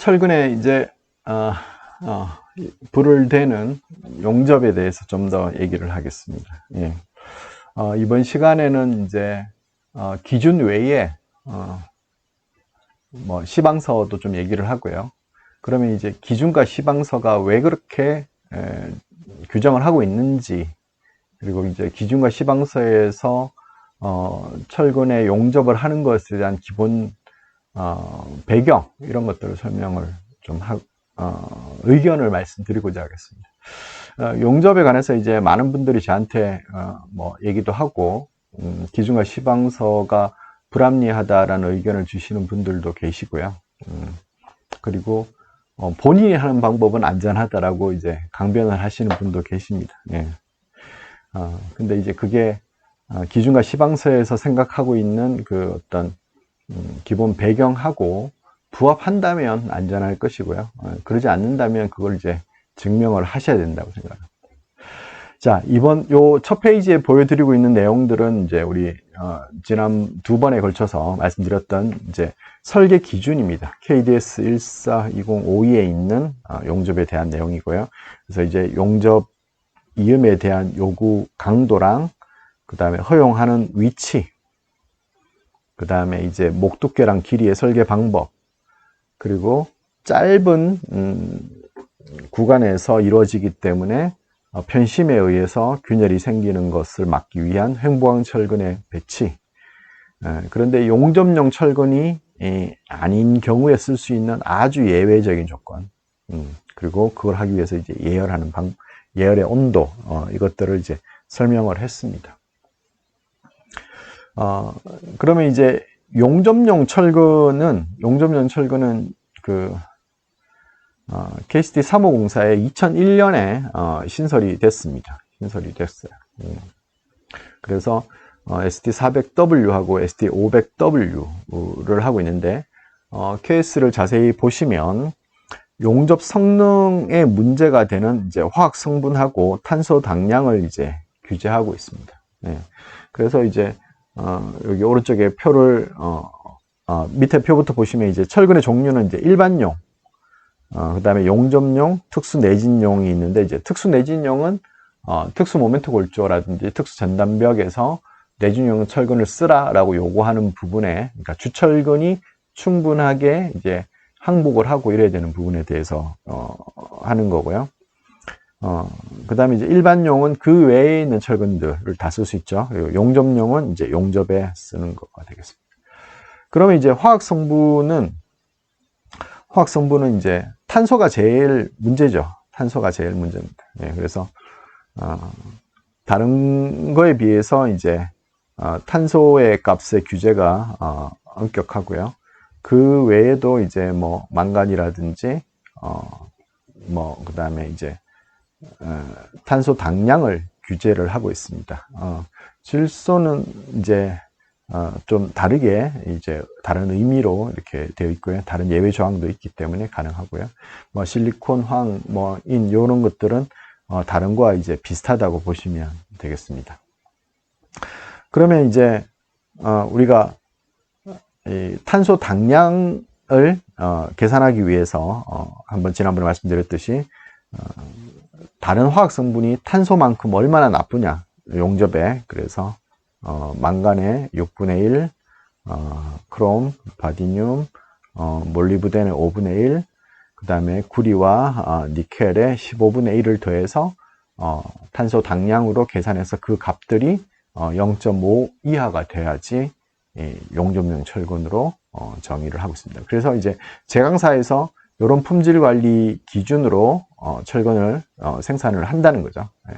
철근에 이제 어, 어, 불을 대는 용접에 대해서 좀 더 얘기를 하겠습니다. 예. 어, 이번 시간에는 이제 어, 기준 외에 어, 뭐 시방서도 좀 얘기를 하고요. 그러면 이제 기준과 시방서가 왜 그렇게 에, 규정을 하고 있는지 그리고 이제 기준과 시방서에서 어, 철근의 용접을 하는 것에 대한 기본 어, 배경 이런 것들을 설명을 좀 하, 어, 의견을 말씀드리고자 하겠습니다. 어, 용접에 관해서 이제 많은 분들이 저한테 어, 뭐 얘기도 하고 음, 기준과 시방서가 불합리하다라는 의견을 주시는 분들도 계시고요. 음, 그리고 어, 본인이 하는 방법은 안전하다라고 이제 강변을 하시는 분도 계십니다. 예. 어, 근데 이제 그게 어, 기준과 시방서에서 생각하고 있는 그 어떤 음, 기본 배경하고 부합한다면 안전할 것이고요. 어, 그러지 않는다면 그걸 이제 증명을 하셔야 된다고 생각합니다. 자, 이번 요 첫 페이지에 보여드리고 있는 내용들은 이제 우리 어, 지난 두 번에 걸쳐서 말씀드렸던 이제 설계 기준입니다. KDS 142052에 있는 어, 용접에 대한 내용이고요. 그래서 이제 용접 이음에 대한 요구 강도랑 그 다음에 허용하는 위치, 그 다음에 이제 목 두께랑 길이의 설계 방법, 그리고 짧은 음, 구간에서 이루어지기 때문에 어, 편심에 의해서 균열이 생기는 것을 막기 위한 횡보항 철근의 배치. 에, 그런데 용접용 철근이 이, 아닌 경우에 쓸 수 있는 아주 예외적인 조건. 음, 그리고 그걸 하기 위해서 이제 예열하는 방, 예열의 온도, 어, 이것들을 이제 설명을 했습니다. 어, 그러면 이제 용접용 철근은, 용접용 철근은 그, 어, KCT 3호공사에 2001년에 어, 신설이 됐습니다. 신설이 됐어요. 음. 그래서 어, ST400W하고 ST500W를 하고 있는데 어, KS를 자세히 보시면 용접 성능에 문제가 되는 이제 화학 성분하고 탄소 당량을 이제 규제하고 있습니다. 네. 그래서 이제 어, 여기 오른쪽에 표를 어, 어, 밑에 표부터 보시면 이제 철근의 종류는 이제 일반용, 어, 그 다음에 용접용, 특수 내진용이 있는데, 이제 특수 내진용은, 어, 특수 모멘트 골조라든지 특수 전단벽에서 내진용 철근을 쓰라라고 요구하는 부분에, 그러니까 주철근이 충분하게 이제 항복을 하고 이래야 되는 부분에 대해서, 어, 하는 거고요. 어, 그 다음에 이제 일반용은 그 외에 있는 철근들을 다 쓸 수 있죠. 그리고 용접용은 이제 용접에 쓰는 거가 되겠습니다. 그러면 이제 화학 성분은, 화학 성분은 이제 탄소가 제일 문제죠. 탄소가 제일 문제입니다. 예, 그래서 어, 다른 거에 비해서 이제 어, 탄소의 값의 규제가 어, 엄격하고요. 그 외에도 이제 뭐 망간이라든지 뭐 그 다음에 이제 어, 탄소 당량을 규제를 하고 있습니다. 어, 질소는 이제 어, 좀 다르게 이제 다른 의미로 이렇게 되어 있고요. 다른 예외 조항도 있기 때문에 가능하고요. 뭐 실리콘, 황, 뭐인 이런 것들은 어, 다른 거와 이제 비슷하다고 보시면 되겠습니다. 그러면 이제 어, 우리가 이 탄소 당량을 어, 계산하기 위해서 어, 한번 지난번에 말씀드렸듯이 어, 다른 화학 성분이 탄소만큼 얼마나 나쁘냐 용접에 그래서 어, 망간의 6분의 1, 어, 크롬, 바디늄, 어, 몰리브덴의 5분의 1, 그 다음에 구리와 어, 니켈의 15분의 1을 더해서 어, 탄소 당량으로 계산해서 그 값들이 0.5 어, 이하가 돼야지 용접용 철근으로 어, 정의를 하고 있습니다. 그래서 이제 제강사에서 이런 품질 관리 기준으로 어, 철근을 생산을 한다는 거죠. 예,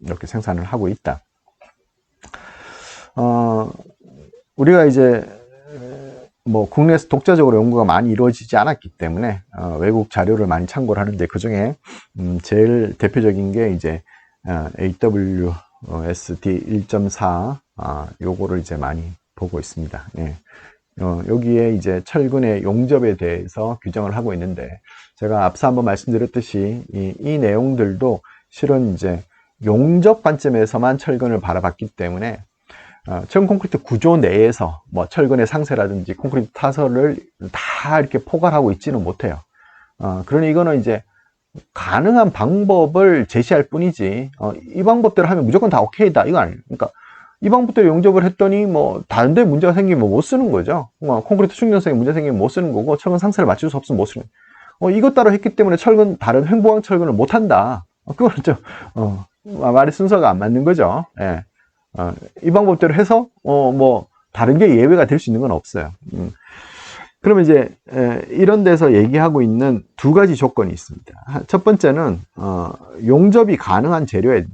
이렇게 생산을 하고 있다. 어, 우리가 이제 뭐 국내에서 독자적으로 연구가 많이 이루어지지 않았기 때문에 어, 외국 자료를 많이 참고를 하는데 그 중에 음, 제일 대표적인 게 이제 어, AWSD 1.4 아, 요거를 이제 많이 보고 있습니다. 예. 어, 여기에 이제 철근의 용접에 대해서 규정을 하고 있는데 제가 앞서 한번 말씀드렸듯이 이, 이 내용들도 실은 이제 용접 관점에서만 철근을 바라봤기 때문에 어, 철근 콘크리트 구조 내에서 뭐 철근의 상세라든지 콘크리트 타설을 다 이렇게 포괄하고 있지는 못해요. 어, 그러니 이거는 이제 가능한 방법을 제시할 뿐이지, 어, 이 방법대로 하면 무조건 다 오케이다. 이거 아니에요. 그러니까 이 방법대로 용접을 했더니 뭐 다른 데 문제가 생기면 못 쓰는 거죠. 뭐 콘크리트 충전성에 문제 생기면 못 쓰는 거고 철근 상세를 맞출 수 없으면 못 쓰는. 어, 이것 따로 했기 때문에 철근 다른 횡보항 철근을 못 한다. 어, 그거는 좀 어, 말의 순서가 안 맞는 거죠. 예. 어, 이 방법대로 해서 어, 뭐 다른 게 예외가 될 수 있는 건 없어요. 음. 그러면 이제 에, 이런 데서 얘기하고 있는 두 가지 조건이 있습니다. 하- 첫 번째는 어, 용접이 가능한 재료에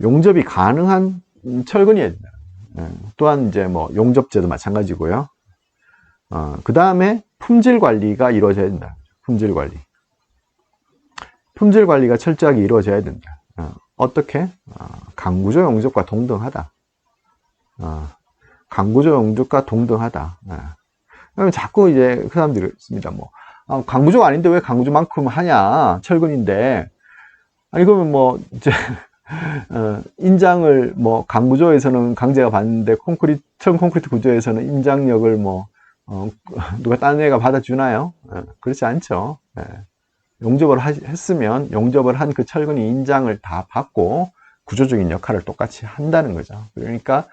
용접이 가능한 음, 철근이어야 된다. 예. 또한 이제 뭐 용접제도 마찬가지고요. 어, 그 다음에 품질 관리가 이루어져야 된다. 품질 관리. 품질 관리가 철저하게 이루어져야 된다. 어, 떻게 강구조 용접과 동등하다. 어, 강구조 용접과 동등하다. 예. 그러면 자꾸 이제 그 사람들이 있습니다. 뭐, 아, 강구조가 아닌데 왜 강구조만큼 하냐? 철근인데. 아니, 그러면 뭐, 이제, 어, 인장을 뭐, 강구조에서는 강제가 받는데, 콘크리트, 철 콘크리트 구조에서는 인장력을 뭐, 어, 누가 딴 애가 받아주나요? 예, 그렇지 않죠. 예. 용접을 하- 했으면 용접을 한 그 철근이 인장을 다 받고 구조적인 역할을 똑같이 한다는 거죠. 그러니까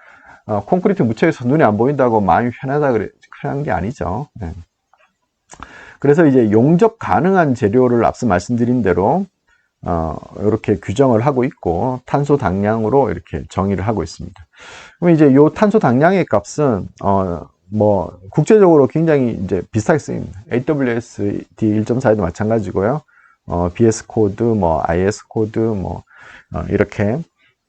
어, 콘크리트 묻혀서 눈에 안 보인다고 마음이 편하다 그래 편한 게 아니죠. 예. 그래서 이제 용접 가능한 재료를 앞서 말씀드린 대로 어, 이렇게 규정을 하고 있고 탄소 당량으로 이렇게 정의를 하고 있습니다. 그럼 이제 요 탄소 당량의 값은 어, 뭐 국제적으로 굉장히 이제 비슷하게 쓰입니다. AWSD 1.4에도 마찬가지고요. 어, BS 코드, 뭐 IS 코드, 뭐 어, 이렇게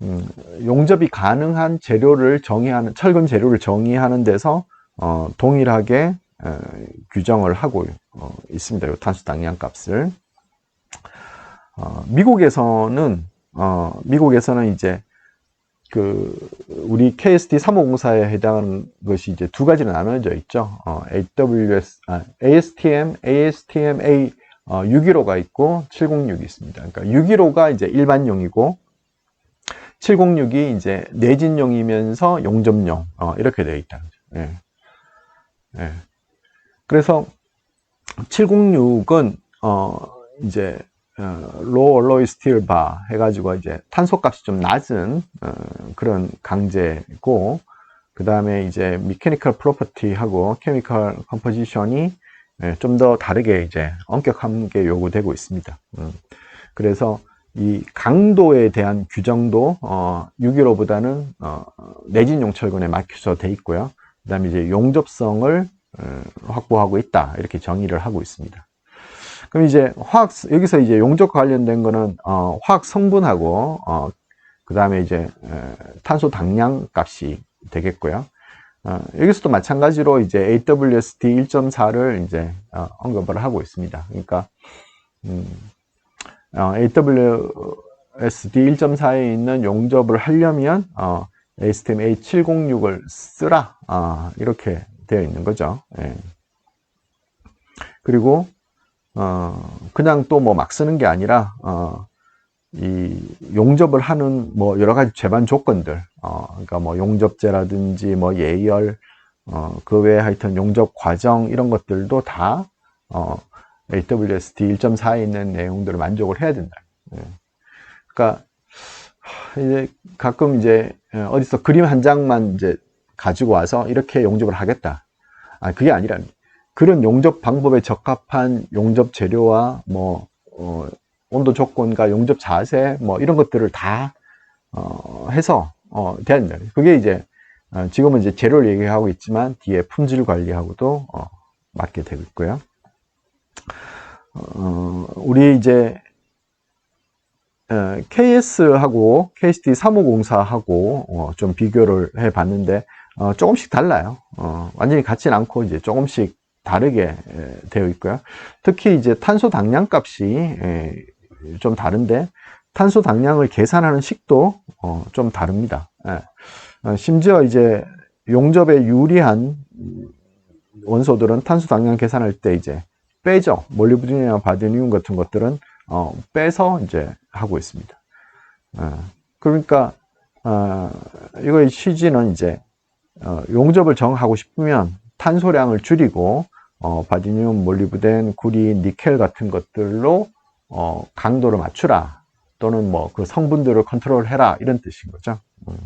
음, 용접이 가능한 재료를 정의하는 철근 재료를 정의하는 데서 어, 동일하게 어, 규정을 하고 어, 있습니다. 요 탄소 당량 값을 어, 미국에서는 어, 미국에서는 이제 그 우리 KST 350사에 해당하는 것이 이제 두 가지로 나눠져 있죠. 어, AWS, 아, ASTM, ASTM-A 어, 615가 있고 706이 있습니다. 그러니까 615가 이제 일반용이고 706이 이제 내진용이면서 용접용 어, 이렇게 되어 있다. 예. 예. 그래서 706은 어 이제 로우 얼로이 스틸 바 해가지고 이제 탄소 값이 좀 낮은 어, 그런 강제고 그 다음에 이제 미케니컬 프로퍼티하고 케미컬 컴포지션이 좀 더 다르게 이제 엄격한 게 요구되고 있습니다. 음. 그래서 이 강도에 대한 규정도 어, 615보다는 어, 내진용 철근에 맞춰서 돼 있고요. 그 다음에 이제 용접성을 어, 확보하고 있다 이렇게 정의를 하고 있습니다. 그럼 이제 화학 여기서 이제 용접과 관련된 거는 어, 화학 성분하고 어, 그 다음에 이제 에, 탄소 당량 값이 되겠고요. 어, 여기서도 마찬가지로 이제 AWSD 1.4를 이제 어, 언급을 하고 있습니다. 그러니까 음, 어, AWSD 1.4에 있는 용접을 하려면 어, ASTM A706을 쓰라 아, 이렇게 되어 있는 거죠. 예. 그리고 어, 그냥 또 뭐 막 쓰는 게 아니라 어, 이 용접을 하는 뭐 여러 가지 제반 조건들, 어, 그러니까 뭐 용접제라든지 뭐 예열, 어, 그 외에 하여튼 용접 과정 이런 것들도 다 어, AWSD 1.4에 있는 내용들을 만족을 해야 된다. 예. 그러니까 하, 이제 가끔 이제 어, 어디서 그림 한 장만 이제 가지고 와서 이렇게 용접을 하겠다. 아 그게 아니라 그런 용접 방법에 적합한 용접 재료와 뭐 어, 온도 조건과 용접 자세 뭐 이런 것들을 다 어, 해서 어, 된다. 그게 이제 어, 지금은 이제 재료를 얘기하고 있지만 뒤에 품질 관리하고도 어, 맞게 되고 있고요. 어, 우리 이제 어, KS하고 KST 3504하고 어, 좀 비교를 해 봤는데 어, 조금씩 달라요. 어, 완전히 같지는 않고 이제 조금씩 다르게 에, 되어 있고요. 특히 이제 탄소 당량 값이 에, 좀 다른데 탄소 당량을 계산하는 식도 어, 좀 다릅니다. 예. 어, 심지어 이제 용접에 유리한 원소들은 탄소 당량 계산할 때 이제 빼죠. 몰리브디늄이나 바디늄 같은 것들은 어, 빼서 이제 하고 있습니다. 어, 그러니까 어, 이거의 취지는 이제 어, 용접을 정하고 싶으면 탄소량을 줄이고 어, 바디뮴, 몰리브덴, 구리, 니켈 같은 것들로 어, 강도를 맞추라 또는 뭐 그 성분들을 컨트롤해라 이런 뜻인 거죠. 음.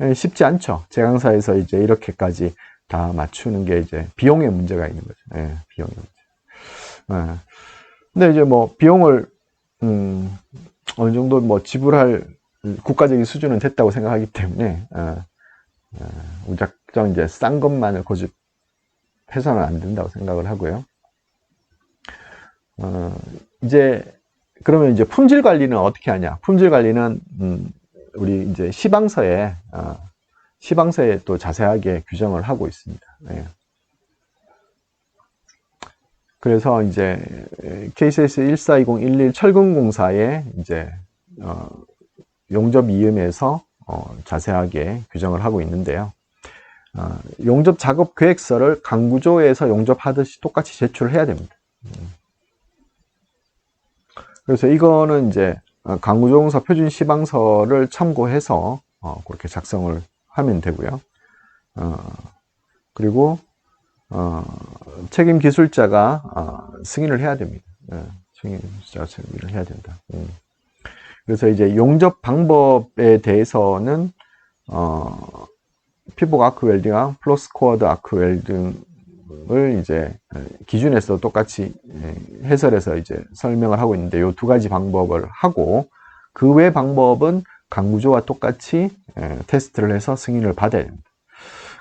예, 쉽지 않죠. 제강사에서 이제 이렇게까지 다 맞추는 게 이제 비용의 문제가 있는 거죠. 예, 비용의 문제. 예. 근데 이제 뭐 비용을 음, 어느 정도 뭐 지불할 국가적인 수준은 됐다고 생각하기 때문에 어, 어, 무작정 이제 싼 것만을 고집 해서는 안 된다고 생각을 하고요. 어, 이제 그러면 이제 품질 관리는 어떻게 하냐? 품질 관리는 음, 우리 이제 시방서에 어, 시방서에 또 자세하게 규정을 하고 있습니다. 예. 그래서 이제 KCS 142011 철근공사에 이제 어, 용접 이음에서 어, 자세하게 규정을 하고 있는데요. 어, 용접 작업 계획서를 강구조에서 용접하듯이 똑같이 제출을 해야 됩니다. 음. 그래서 이거는 이제 어, 강구조공사 표준 시방서를 참고해서 어, 그렇게 작성을 하면 되고요. 어, 그리고 어, 책임 기술자가 어, 승인을 해야 됩니다. 예, 책임 기술자가 승인을 해야 된다. 음. 그래서 이제 용접 방법에 대해서는 어, 피복 아크 웰딩과 플러스 코어드 아크 웰딩을 이제 기준에서 똑같이 예, 해설해서 이제 설명을 하고 있는데 이 두 가지 방법을 하고 그 외 방법은 강구조와 똑같이 예, 테스트를 해서 승인을 받아야 됩니다.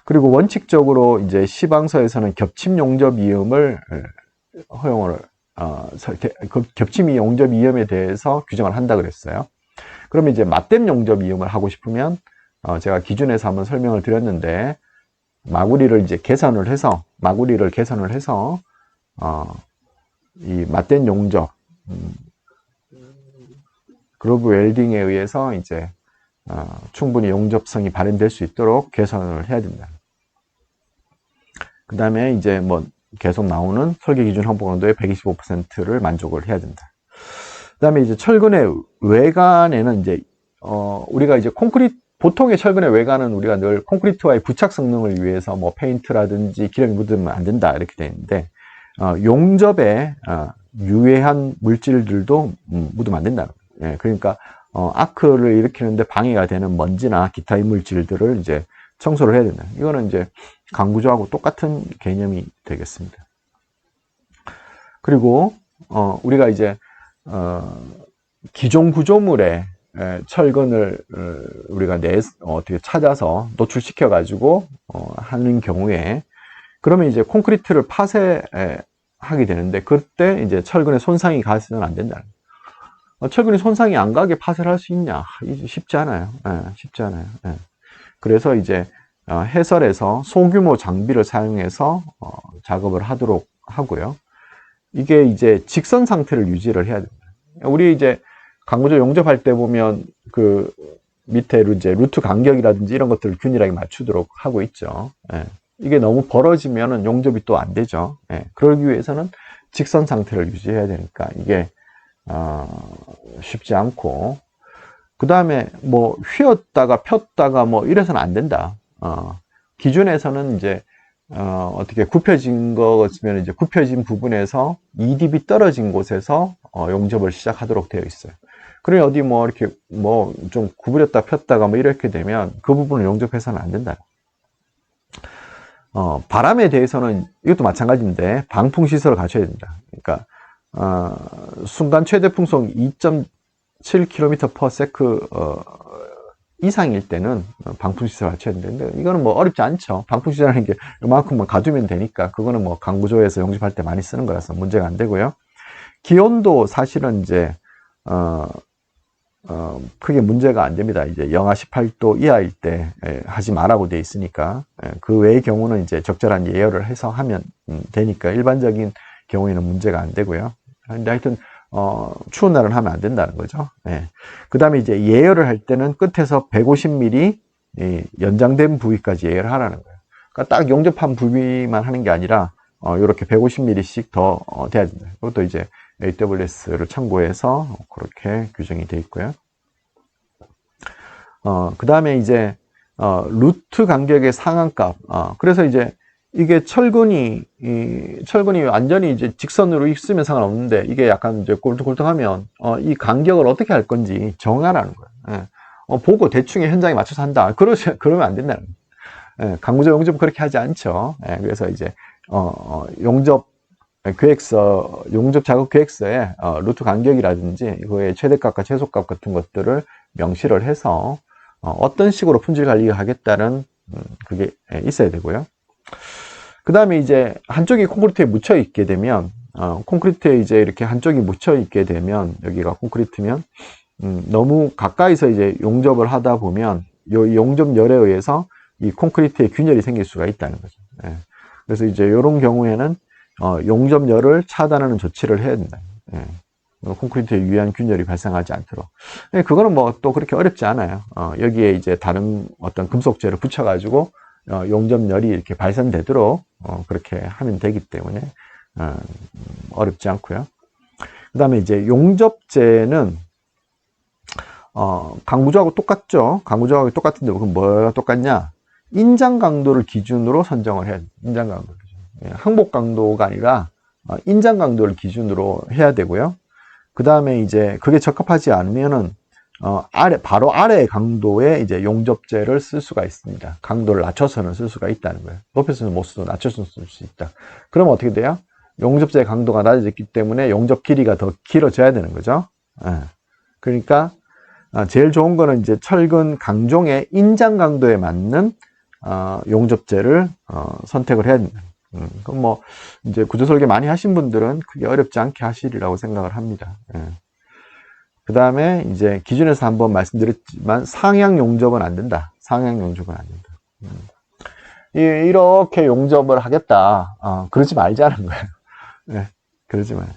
그리고 원칙적으로 이제 시방서에서는 겹침 용접 이음을 예, 허용을 어, 그 겹침이 용접 이음에 대해서 규정을 한다 그랬어요. 그러면 이제 맞댐 용접 이음을 하고 싶으면 어, 제가 기준에서 한번 설명을 드렸는데 마구리를 이제 계산을 해서 마구리를 계산을 해서 어, 이 맞댐 용접 음, 그루브 웰딩에 의해서 이제 어, 충분히 용접성이 발현될 수 있도록 개선을 해야 된다. 그 다음에 이제 뭐 계속 나오는 설계 기준 환복 강도의 125%를 만족을 해야 된다. 그 다음에 이제 철근의 외관에는 이제 어, 우리가 이제 콘크리트 보통의 철근의 외관은 우리가 늘 콘크리트와의 부착 성능을 위해서 뭐 페인트라든지 기름이 묻으면 안 된다 이렇게 되어 있는데 어, 용접에 어, 유해한 물질들도 음, 묻으면 안 된다. 예, 그러니까 어, 아크를 일으키는데 방해가 되는 먼지나 기타 이물질들을 이제 청소를 해야 된다. 이거는 이제 강구조하고 똑같은 개념이 되겠습니다. 그리고 어, 우리가 이제 어, 기존 구조물에 에, 철근을 어, 우리가 내 어떻게 찾아서 노출시켜 가지고 어, 하는 경우에 그러면 이제 콘크리트를 파쇄하게 되는데 그때 이제 철근에 손상이 가서는 안 된다. 어, 철근이 손상이 안 가게 파쇄를 할 수 있냐? 쉽지 않아요. 예, 쉽지 않아요. 예. 그래서 이제 어, 해설에서 소규모 장비를 사용해서 어, 작업을 하도록 하고요. 이게 이제 직선 상태를 유지를 해야 됩니다. 우리 이제 강구조 용접할 때 보면 그 밑에 이제 루트 간격이라든지 이런 것들을 균일하게 맞추도록 하고 있죠. 예. 이게 너무 벌어지면은 용접이 또 안 되죠. 예. 그러기 위해서는 직선 상태를 유지해야 되니까 이게 어, 쉽지 않고 그 다음에 뭐 휘었다가 폈다가 뭐 이래서는 안 된다. 어, 기준에서는 이제 어, 어떻게 굽혀진 거면 이제 굽혀진 부분에서 EDB 떨어진 곳에서 어, 용접을 시작하도록 되어 있어요. 그래 어디 뭐 이렇게 뭐 좀 구부렸다 폈다가 뭐 이렇게 되면 그 부분을 용접해서는 안 된다. 어, 바람에 대해서는 이것도 마찬가지인데 방풍 시설을 갖춰야 된다. 그러니까 어, 순간 최대 풍속 2.7km/s 어, 이상일 때는 방풍 시설 갖춰야 되는데 이거는 뭐 어렵지 않죠. 방풍 시설이라는 게 이만큼만 가두면 되니까 그거는 뭐 강구조에서 용접할 때 많이 쓰는 거라서 문제가 안 되고요. 기온도 사실은 이제 어, 어, 크게 문제가 안 됩니다. 이제 영하 18도 이하일 때 예, 하지 말라고 돼 있으니까 예, 그 외의 경우는 이제 적절한 예열을 해서 하면 음, 되니까 일반적인 경우에는 문제가 안 되고요. 하여튼 어, 추운 날은 하면 안 된다는 거죠. 예. 그 다음에 이제 예열을 할 때는 끝에서 150mm 예, 연장된 부위까지 예열을 하라는 거예요. 그러니까 딱 용접한 부위만 하는 게 아니라 어, 이렇게 150mm씩 더 어, 돼야 된다. 그것도 이제 AWS를 참고해서 그렇게 규정이 되어 있고요. 어, 그 다음에 이제 어, 루트 간격의 상한값. 어, 그래서 이제 이게 철근이 이 철근이 완전히 이제 직선으로 있으면 상관없는데 이게 약간 이제 꼴뚱꼴뚱하면 어, 이 간격을 어떻게 할 건지 정하라는 거예요. 예. 어, 보고 대충의 현장에 맞춰서 한다. 그러시 그러면 안 된다는 거예요. 예. 강구조 용접 그렇게 하지 않죠. 예. 그래서 이제 어, 어, 용접 계획서 용접 작업 계획서에 어, 루트 간격이라든지 그의 최대값과 최소값 같은 것들을 명시를 해서 어, 어떤 식으로 품질 관리를 하겠다는 음, 그게 예, 있어야 되고요. 그 다음에 이제 한쪽이 콘크리트에 묻혀 있게 되면 어, 콘크리트에 이제 이렇게 한쪽이 묻혀 있게 되면 여기가 콘크리트면 음, 너무 가까이서 이제 용접을 하다 보면 요 용접열에 의해서 이 콘크리트에 균열이 생길 수가 있다는 거죠. 예. 그래서 이제 이런 경우에는 어, 용접열을 차단하는 조치를 해야 된다. 예. 어, 콘크리트에 유해한 균열이 발생하지 않도록. 예, 그거는 뭐 또 그렇게 어렵지 않아요. 어, 여기에 이제 다른 어떤 금속재를 붙여가지고 어, 용접열이 이렇게 발산되도록 어, 그렇게 하면 되기 때문에 어, 어렵지 않고요. 그 다음에 이제 용접재는 어, 강구조하고 똑같죠. 강구조하고 똑같은데 그럼 뭐가 똑같냐? 인장 강도를 기준으로 선정을 해야 돼. 인장 강도 항복 강도가 아니라 어, 인장 강도를 기준으로 해야 되고요. 그 다음에 이제 그게 적합하지 않으면은 어, 아래, 바로 아래 강도의 이제 용접재를 쓸 수가 있습니다. 강도를 낮춰서는 쓸 수가 있다는 거예요. 높여서는 못 쓰고 낮춰서는 쓸 수 있다. 그러면 어떻게 돼요? 용접재의 강도가 낮아졌기 때문에 용접 길이가 더 길어져야 되는 거죠. 예. 그러니까 아, 제일 좋은 거는 이제 철근 강종의 인장 강도에 맞는 어, 용접재를 어, 선택을 해야 된다. 음, 그럼 뭐 이제 구조 설계 많이 하신 분들은 크게 어렵지 않게 하시리라고 생각을 합니다. 예. 그 다음에 이제 기준에서 한번 말씀드렸지만 상향 용접은 안 된다. 상향 용접은 안 된다. 음. 이, 이렇게 용접을 하겠다. 어, 그러지 말자는 거예요. 네, 그러지 말.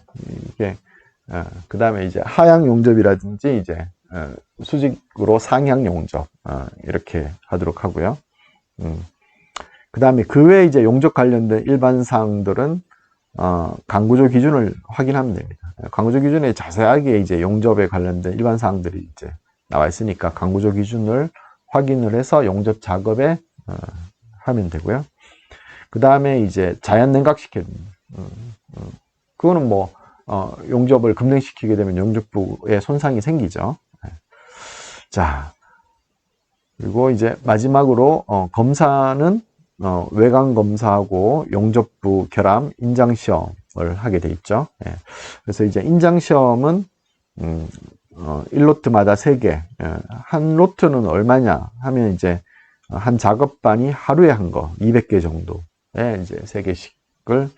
이게 어, 그 다음에 이제 하향 용접이라든지 이제 어, 수직으로 상향 용접 어, 이렇게 하도록 하고요. 음. 그 다음에 그 외에 이제 용접 관련된 일반 사항들은 어, 강구조 기준을 확인하면 됩니다. 강구조 기준에 자세하게 이제 용접에 관련된 일반 사항들이 이제 나와 있으니까 강구조 기준을 확인을 해서 용접 작업에 어, 하면 되고요. 그 다음에 이제 자연 냉각시켜야 됩니다. 음, 음. 그거는 뭐 어, 용접을 급냉시키게 되면 용접부에 손상이 생기죠. 네. 자, 그리고 이제 마지막으로 어, 검사는 어, 외관 검사하고 용접부 결함 인장 시험을 하게 돼 있죠. 예. 그래서 이제 인장 시험은 음, 어, 1로트마다 3개. 예. 한 로트는 얼마냐 하면 이제 한 작업반이 하루에 한 거, 200개 정도에 이제 3개씩을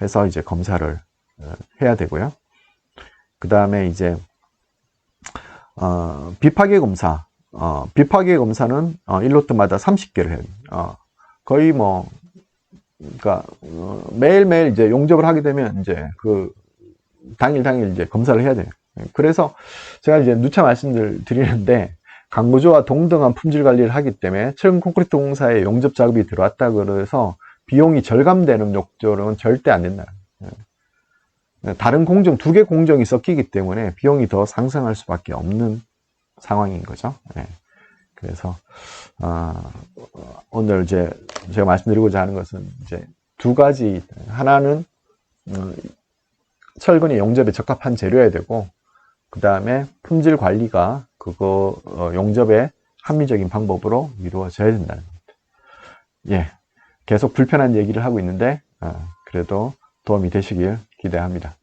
해서 이제 검사를 어, 해야 되고요. 그 다음에 이제 어, 비파괴 검사. 어, 비파괴 검사는 어, 1로트마다 30개를 해요. 어, 거의 뭐, 그러니까 어, 매일매일 이제 용접을 하게 되면 이제 그 당일 당일 이제 검사를 해야 돼요. 그래서 제가 이제 누차 말씀을 드리는데 강구조와 동등한 품질 관리를 하기 때문에 철근 콘크리트 공사에 용접 작업이 들어왔다 그래서 비용이 절감되는 욕조는 절대 안 된다. 다른 공정 두 개 공정이 섞이기 때문에 비용이 더 상승할 수밖에 없는 상황인 거죠. 네. 그래서 어, 오늘 이제 제가 말씀드리고자 하는 것은 이제 두 가지 하나는 어, 철근이 용접에 적합한 재료여야 되고 그 다음에 품질 관리가 그거 어, 용접의 합리적인 방법으로 이루어져야 된다는 겁니다. 예, 계속 불편한 얘기를 하고 있는데 어, 그래도 도움이 되시길 기대합니다.